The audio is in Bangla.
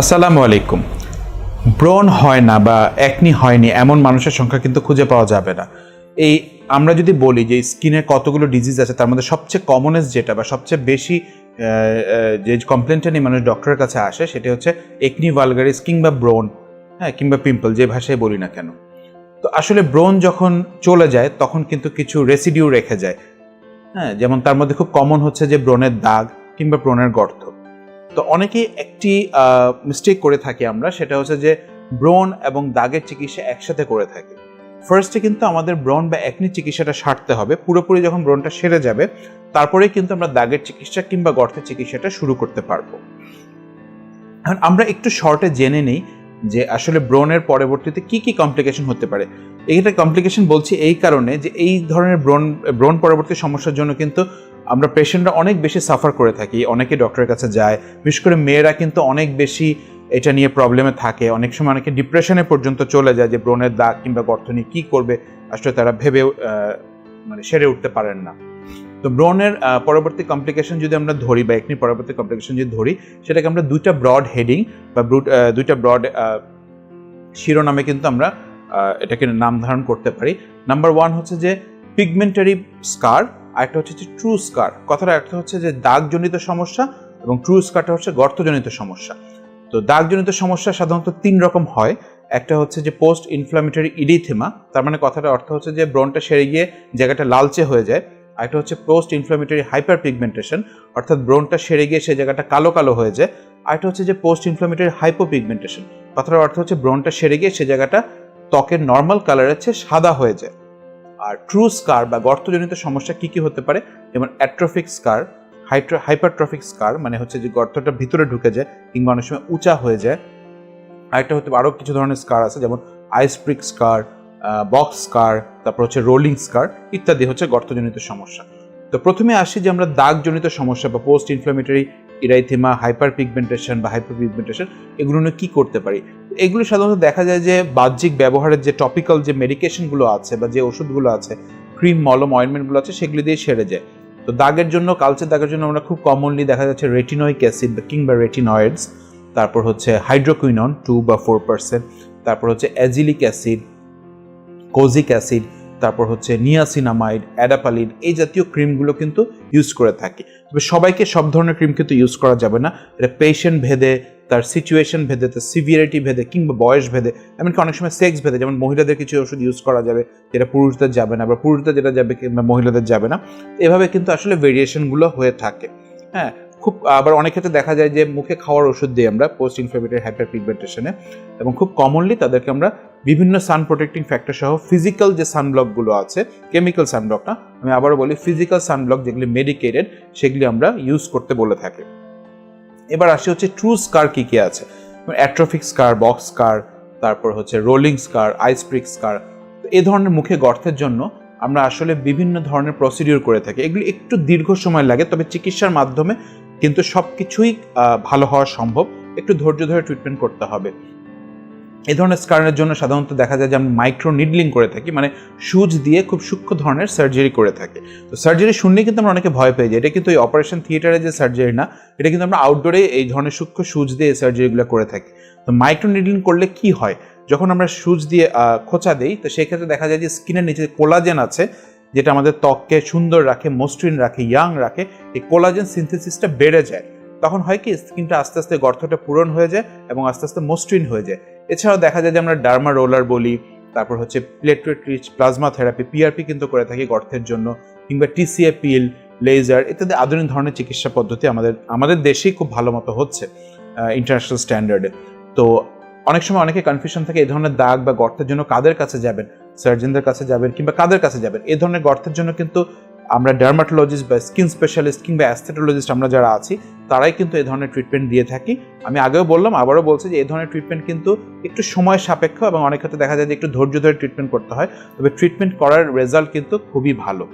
আসসালামু আলাইকুম। ব্রণ হয় না বা একনি হয়নি এমন মানুষের সংখ্যা কিন্তু খুঁজে পাওয়া যাবে না। এই আমরা যদি বলি যে স্কিনের কতগুলো ডিজিজ আছে, তার মধ্যে সবচেয়ে কমনেস্ট যেটা বা সবচেয়ে বেশি যে কমপ্লেনটা নিয়ে মানুষ ডক্টরের কাছে আসে, সেটা হচ্ছে একনি ভালগারিস কিংবা ব্রণ হ্যাঁ কিংবা পিম্পল যে ভাষায় বলি না কেন। তো আসলে ব্রণ যখন চলে যায়, তখন কিন্তু কিছু রেসিডিউ রেখে যায়। হ্যাঁ যেমন তার মধ্যে খুব কমন হচ্ছে যে ব্রণের দাগ কিংবা ব্রণের গর্ত। তো অনেকেই একটি মিস্টেক করে থাকি আমরা, সেটা হচ্ছে যে ব্রণ এবং দাগের চিকিৎসা একসাথে করে থাকি। ফার্স্টে কিন্তু আমাদের ব্রণ বা একনি চিকিৎসাটা সারতে হবে, পুরোপুরি যখন ব্রণটা সেরে যাবে, তারপরে কিন্তু আমরা দাগের চিকিৎসা কিংবা গর্তের চিকিৎসাটা শুরু করতে পারব। আমরা একটু শর্টে জেনে নিই যে আসলে ব্রণের পরবর্তীতে কি কি কমপ্লিকেশন হতে পারে। এইটা কমপ্লিকেশন বলছি এই কারণে যে এই ধরনের ব্রণ ব্রণ পরবর্তী সমস্যার জন্য কিন্তু আমরা পেশেন্টরা অনেক বেশি সাফার করে থাকি। অনেকে ডক্টরের কাছে যায়, বিশেষ করে মেয়েরা কিন্তু অনেক বেশি এটা নিয়ে প্রবলেমে থাকে। অনেক সময় অনেকে ডিপ্রেশনে পর্যন্ত চলে যায় যে ব্রণের দাগ কিংবা গর্ত নিয়ে কী করবে, আসলে তারা ভেবে মানে সেরে উঠতে পারেন না। তো ব্রণের আহ, পরবর্তী কমপ্লিকেশন যদি আমরা ধরি বা একনি পরবর্তী কমপ্লিকেশন যদি ধরি সেটাকে আমরা দুইটা ব্রড হেডিং বা দুইটা ব্রড শিরোনামে কিন্তু আমরা এটাকে নাম ধারণ করতে পারি। নাম্বার ওয়ান হচ্ছে যে পিগমেন্টারি স্কার আরেকটা হচ্ছে যে ট্রু স্কার কথাটা একটা হচ্ছে যে দাগজনিত সমস্যা এবং ট্রু স্কারটা হচ্ছে গর্তজনিত সমস্যা। তো দাগজনিত সমস্যা সাধারণত তিন রকম হয়। একটা হচ্ছে যে পোস্ট ইনফ্লামেটরি ইডিথেমা তার মানে কথাটা অর্থ হচ্ছে যে ব্রণটা সেরে গিয়ে জায়গাটা লালচে হয়ে যায়। আরেকটা হচ্ছে পোস্ট ইনফ্লামেটরি হাইপার পিগমেন্টেশন অর্থাৎ ব্রণটা সেরে গিয়ে সেই জায়গাটা কালো কালো হয়ে যায়। আরেকটা হচ্ছে যে পোস্ট ইনফ্লামেটরি হাইপোপিগমেন্টেশন কথাটার অর্থ হচ্ছে ব্রণটা সেরে গিয়ে সেই জায়গাটা ত্বকের নর্মাল কালারের চেয়ে সাদা হয়ে যায়। আর ট্রু স্কার বা গর্তজনিত সমস্যা কি কি হতে পারে? যেমন অ্যাট্রোফিক স্কার হাইপারট্রফিক স্কার মানে হচ্ছে যে গর্তটা ভিতরে ঢুকে যায়, কিংবা অনেক সময় উঁচা হয়ে যায়। আরেকটা হতে আরও কিছু ধরনের স্কার আছে, যেমন আইসপ্রিক স্কার বক্স স্কার তারপর হচ্ছে রোলিং স্কার ইত্যাদি হচ্ছে গর্তজনিত সমস্যা। তো প্রথমে আসি যে আমরা দাগজনিত সমস্যা বা post inflammatory erythema hyper pigmentation বা হাইপার পিগমেন্টেশন এগুলো নিয়ে কী করতে পারি? এগুলো সাধারণত দেখা যায় যে বাহ্যিক ব্যবহারের যে টপিক্যাল যে মেডিকেশনগুলো আছে বা যে ওষুধগুলো আছে ক্রিম মলম অয়েনমেন্টগুলো আছে, সেগুলি দিয়ে সেরে যায়। তো দাগের জন্য, কালচে দাগের জন্য আমরা খুব কমনলি দেখা যাচ্ছে রেটিনয়িক অ্যাসিড বা কিংবা রেটিনয়েডস তারপর হচ্ছে হাইড্রোকুইনন টু বা ফোর পার্সেন্ট তারপর হচ্ছে অ্যাজিলিক অ্যাসিড, কোজিক অ্যাসিড, তারপর হচ্ছে নিয়াসিনামাইড অ্যাডাপালিন এই জাতীয় ক্রিমগুলো কিন্তু ইউজ করে থাকি। তবে সবাইকে সব ধরনের ক্রিম কিন্তু ইউজ করা যাবে না। এটা পেশেন্ট ভেদে, তার সিচুয়েশন ভেদে, তার সিভিয়ারিটি ভেদে কিংবা বয়স ভেদে, এমনকি অনেক সময় সেক্স ভেদে, যেমন মহিলাদের কিছু ওষুধ ইউজ করা যাবে, যেটা পুরুষদের যাবে না বা পুরুষদের যেটা যাবে কিংবা মহিলাদের যাবে না। এভাবে কিন্তু আসলে ভেরিয়েশনগুলো হয়ে থাকে। হ্যাঁ খুব, আবার অনেক ক্ষেত্রে দেখা যায় যে মুখে খাওয়ার ওষুধ দিই আমরা পোস্ট ইনফ্লেমেটরি হাইপার পিগমেন্টেশনে এবং খুব কমনলি তাদেরকে আমরা বিভিন্ন সান প্রোটেক্টিং ফ্যাক্টর সহ ফিজিক্যাল যে সানব্লকগুলো আছে কেমিক্যাল সানব্লক না, আমি আবারও বলি ফিজিক্যাল সানব্লক যেগুলি মেডিকেটেড সেগুলি আমরা ইউজ করতে বলে থাকি। এবার আসি হচ্ছে ট্রু স্কার কী কী আছে? অ্যাট্রোফিক স্কার বক্স স্কার তারপর হচ্ছে রোলিং স্কার আইসপ্রিক স্কার এই ধরনের মুখে গর্তের জন্য আমরা আসলে বিভিন্ন ধরনের প্রসিডিওর করে থাকি। এগুলি একটু দীর্ঘ সময় লাগে, তবে চিকিৎসার মাধ্যমে কিন্তু সব কিছুই ভালো হওয়া সম্ভব। একটু ধৈর্য ধরে ট্রিটমেন্ট করতে হবে। এই ধরনের স্কারের জন্য সাধারণত দেখা যায় যে আমরা মাইক্রো নিডলিং করে থাকি মানে সুচ দিয়ে খুব সূক্ষ্ম ধরনের সার্জারি করে থাকি। তো সার্জারি শুনলেই কিন্তু আমরা অনেকে ভয় পেয়ে যাই। এটা কিন্তু ওই অপারেশন থিয়েটারে যে সার্জারি না, এটা কিন্তু আমরা আউটডোরে এই ধরনের সূক্ষ্ম সুচ দিয়ে এই সার্জারিগুলো করে থাকি। তো মাইক্রো নিডলিং করলে কি হয়? যখন আমরা সুচ দিয়ে খোঁচা দিই, তো সেক্ষেত্রে দেখা যায় যে স্কিনের নিচে কোলাজেন আছে যেটা আমাদের ত্বককে সুন্দর রাখে, মসৃণ রাখে ইয়াং রাখে, এই কোলাজেন সিনথেসিসটা বেড়ে যায়। তখন হয় কি, স্কিনটা আস্তে আস্তে গর্তটা পূরণ হয়ে যায় এবং আস্তে আস্তে মসৃণ হয়ে যায়। এছাড়াও দেখা যায় যে আমরা ডার্মা রোলার বলি, তারপর হচ্ছে platelet rich plasma therapy PRP কিন্তু করে থাকি গর্তের জন্য, কিংবা টিসিএ পিল লেজার ইত্যাদি আধুনিক ধরনের চিকিৎসা পদ্ধতি আমাদের আমাদের দেশেই খুব ভালো মতো হচ্ছে ইন্টারন্যাশনাল স্ট্যান্ডার্ডে তো অনেক সময় অনেকে কনফিউশন থাকে, এই ধরনের দাগ বা গর্তের জন্য কাদের কাছে যাবেন? সার্জনদের কাছে যাবেন কিংবা কাদের কাছে যাবেন এই ধরনের গর্তের জন্য কিন্তু আমরা ডার্মাটোলজিস্ট বা স্কিন স্পেশালিস্ট কিংবা অ্যাস্থেটোলজিস্ট আমরা যারা আছি, তারাই কিন্তু এই ধরনের ট্রিটমেন্ট দিয়ে থাকি। আমি আগেও বললাম, আবারও বলছি যে এই ধরনের ট্রিটমেন্ট কিন্তু একটু সময় সাপেক্ষ এবং অনেক ক্ষেত্রে দেখা যায় যে একটু ধৈর্য ধরে ট্রিটমেন্ট করতে হয়। তবে ট্রিটমেন্ট করার রেজাল্ট কিন্তু খুবই ভালো।